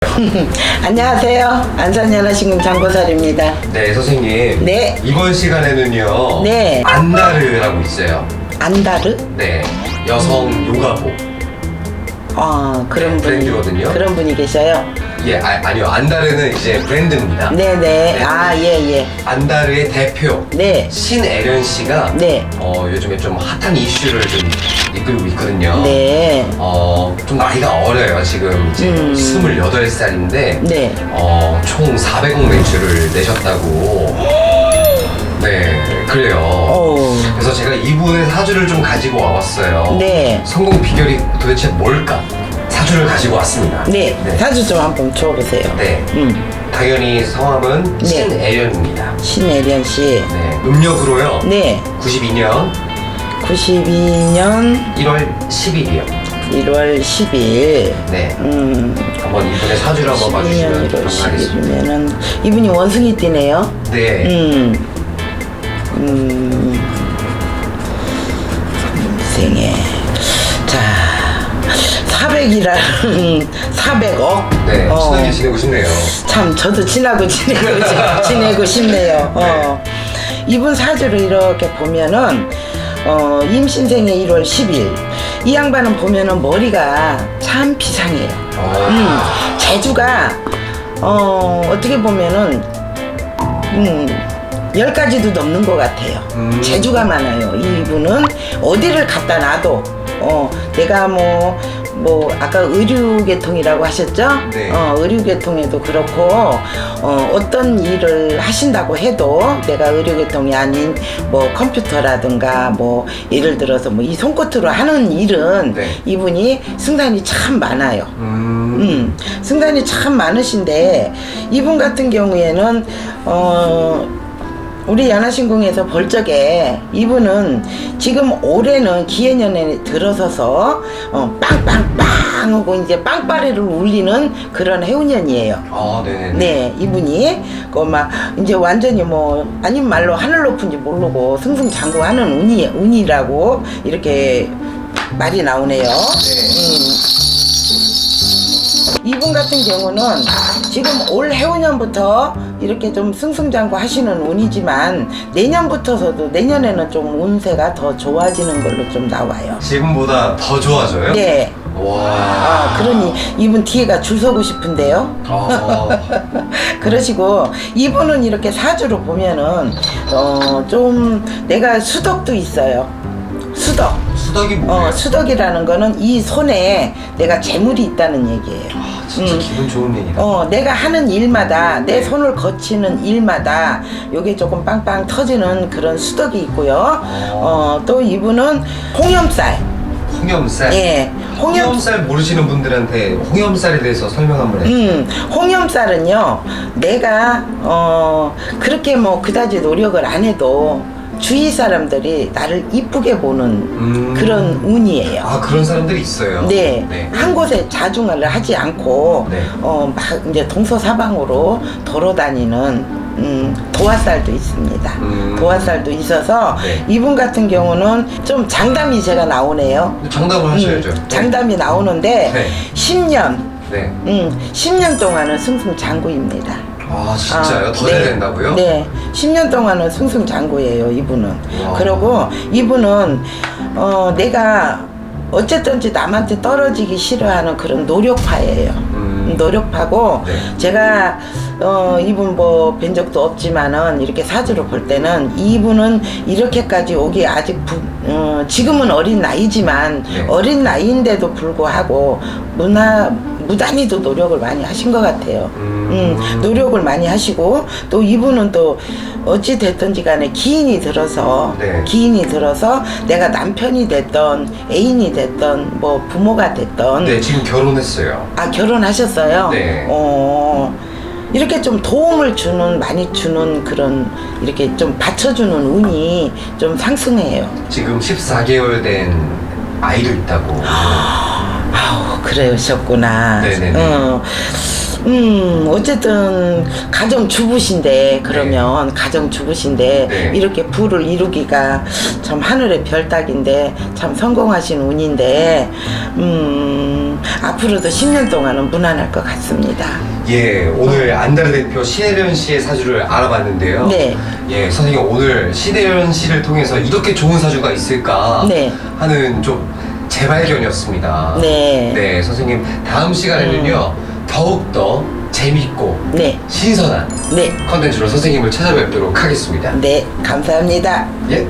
안녕하세요. 안산연화신궁 장보살입니다. 네, 선생님. 네. 이번 시간에는요. 네. 안다르라고 있어요. 안다르? 네. 여성 요가복. 어, 그런 네, 분이 브랜드거든요. 그런 분이 계셔요. 예, 아, 아니요. 안다르는 이제 브랜드입니다. 네네. 아, 예, 예. 안다르의 대표. 네. 신애련 씨가 네. 어, 요즘에 좀 핫한 이슈를 좀 이끌고 있거든요. 네. 어, 좀 나이가 어려요. 지금 이제 음. 28살인데 네. 어, 총 400억 매출을 내셨다고. 네, 그래요. 오. 그래서 제가 이분의 사주를 좀 가지고 와봤어요. 네. 성공 비결이 도대체 뭘까? 사주를 가지고 왔습니다. 네. 사주 좀 한번 줘보세요. 네. 음. 당연히 성함은 네. 신애련입니다. 신혜련 씨. 네. 음력으로요. 네. 92년 92년 1월 10일이요. 1월 10일. 네. 음. 한번 이분의 사주를 한번 12년 봐주시면 1월 감사하겠습니다. 10일이면은 이분이 원숭이 띠네요. 네. 음. 음. 생에. 자. 400이라는 400억. 네. 어. 친하게 지내고 싶네요. 참 저도 친하고 지내고 싶- 지내고 싶네요. 어. 이분 사주를 이렇게 보면은 어, 임신생의 1월 10일 이 양반은 보면은 머리가 참 비상해요. 어. 음, 재주가 어, 어떻게 보면은 음, 열 가지도 넘는 것 같아요. 음. 재주가 많아요. 이분은 어디를 갖다 놔도 어, 내가 뭐, 뭐, 아까 의류계통이라고 하셨죠? 네. 어, 의류계통에도 그렇고, 어, 어떤 일을 하신다고 해도 내가 의류계통이 아닌 뭐 컴퓨터라든가 뭐 예를 들어서 뭐 이 손끝으로 하는 일은 네. 이분이 승산이 참 많아요. 음. 음, 승산이 참 많으신데 이분 같은 경우에는 어 우리 연하신궁에서 볼 적에 이분은 지금 올해는 기해년에 들어서서 어, 빵빵빵 하고 이제 빵빠레를 울리는 그런 해운년이에요. 아, 네네. 네, 이분이 그막 이제 완전히 뭐 아닌 말로 하늘 높은지 모르고 승승장구하는 운이 운이라고 이렇게 말이 나오네요. 음. 이분 같은 경우는 지금 올 해운년부터 이렇게 좀 승승장구 하시는 운이지만 내년부터서도 내년에는 좀 운세가 더 좋아지는 걸로 좀 나와요. 지금보다 더 좋아져요? 네. 와. 아, 그러니 이분 뒤에가 줄 서고 싶은데요. 아. 그러시고 이분은 이렇게 사주로 보면은 어 좀 내가 수덕도 있어요. 수덕. 수덕이 뭐예요? 어 수덕이라는 거는 이 손에 내가 재물이 있다는 얘기예요. 아, 진짜 음. 기분 좋은 얘기다. 어, 내가 하는 일마다 내 손을 거치는 일마다 요게 조금 빵빵 터지는 그런 수덕이 있고요. 어, 또 이분은 홍염쌀. 홍염쌀. 예. 홍염 홍염쌀 모르시는 분들한테 홍염쌀에 대해서 설명 한번 해주세요. 음, 홍염쌀은요, 내가, 어, 그렇게 뭐 그다지 노력을 안 해도 주위 사람들이 나를 이쁘게 보는 음. 그런 운이에요. 아 그런 사람들이 있어요. 네, 한 곳에 자중을 하지 않고, 네. 어, 막 이제 동서사방으로 돌아다니는, 음, 도화살도 있습니다. 음. 도화살도 있어서, 네. 이분 같은 경우는 좀 장담이 제가 나오네요. 장담을 하셔야죠. 음, 장담이 나오는데, 네. 10년, 네. 음, 10년 동안은 승승장구입니다. 아 진짜요? 아, 더 네. 해야 된다고요? 네. 10년 동안은 승승장구예요, 이분은. 와. 그리고 이분은, 어, 내가 어쨌든지 남한테 떨어지기 싫어하는 그런 노력파예요. 음. 노력파고, 네. 제가, 어, 이분 뭐, 뵌 적도 없지만은, 이렇게 사주로 볼 때는, 이분은 이렇게까지 오기 아직, 부, 어, 지금은 어린 나이지만, 네. 어린 나이인데도 불구하고, 문화, 무단히도 노력을 많이 하신 것 같아요. 음. 음, 노력을 많이 하시고 또 이분은 또 어찌 됐든지 간에 기인이 들어서 네. 기인이 들어서 내가 남편이 됐던 애인이 됐던 뭐 부모가 됐던 네 지금 결혼했어요. 아 결혼하셨어요. 네. 어 이렇게 좀 도움을 주는 많이 주는 그런 이렇게 좀 받쳐주는 운이 좀 상승해요. 지금 14개월 된 아이도 있다고. 아우 그러셨구나. 네네네. 어. 음, 음, 어쨌든 가정 주부신데 그러면 가정 주부신데 네. 이렇게 부를 이루기가 참 하늘의 별따기인데 참 성공하신 운인데 음, 앞으로도 10년 동안은 무난할 것 같습니다. 예, 오늘 안다르 대표 신혜련 씨의 사주를 알아봤는데요. 네. 예, 선생님 오늘 신혜련 씨를 통해서 이렇게 좋은 사주가 있을까 네. 하는 좀 재발견이었습니다. 네. 네, 선생님 다음 시간에는요 더욱 더 재밌고 네. 신선한 네. 컨텐츠로 선생님을 찾아뵙도록 하겠습니다. 네. 감사합니다. 예.